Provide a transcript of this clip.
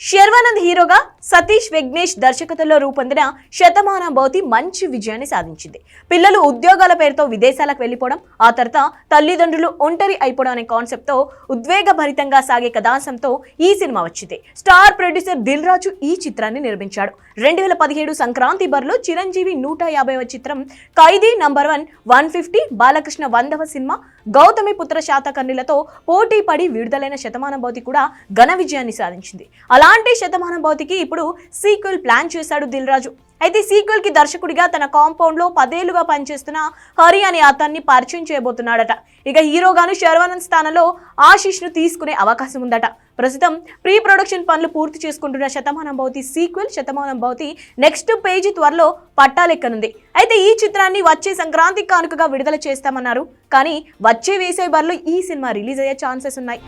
శర్వానంద్ హీరోగా సతీష్ విఘ్నేష్ దర్శకత్వంలో రూపొందిన శతమాన భౌతి మంచి విజయాన్ని సాధించింది. పిల్లలు ఉద్యోగాల పేరుతో విదేశాలకు వెళ్ళిపోవడం ఆ తర్వాత తల్లిదండ్రులు ఒంటరి అయిపోవడం అనే కాన్సెప్ట్తో ఉద్వేగభరితంగా సాగే కథాంశంతో ఈ సినిమా వచ్చింది. స్టార్ ప్రొడ్యూసర్ దిల్ రాజు ఈ చిత్రాన్ని నిర్మించాడు. రెండు వేల పదిహేడు సంక్రాంతి బరిలో చిరంజీవి నూట యాభైవ చిత్రం Khaidi number one one fifty Balakrishna వందవ సినిమా గౌతమి పుత్ర శాతకర్ణులతో పోటీ పడి విడుదలైన శతమాన భౌతి కూడా ఘన విజయాన్ని సాధించింది. అలా అలాంటి శతమాన భౌతికి ఇప్పుడు సీక్వెల్ ప్లాన్ చేశాడు దిల్ రాజు అయితే సీక్వెల్కి దర్శకుడిగా తన కాంపౌండ్లో పదేళ్ళుగా పనిచేస్తున్న హరి అనే అతన్ని పరిచయం చేయబోతున్నాడట. ఇక హీరోగాను శర్వానంద్ స్థానంలో ఆశీష్ను తీసుకునే అవకాశం ఉందట. ప్రస్తుతం ప్రీ ప్రొడక్షన్ పనులు పూర్తి చేసుకుంటున్న Shatamanam Bhavati sequel Shatamanam Bhavati next page త్వరలో పట్టాలెక్కనుంది అయితే ఈ చిత్రాన్ని వచ్చే సంక్రాంతి కానుకగా విడుదల చేస్తామన్నారు. కానీ వచ్చే వేసే బరిలో ఈ సినిమా రిలీజ్ అయ్యే ఛాన్సెస్ ఉన్నాయి.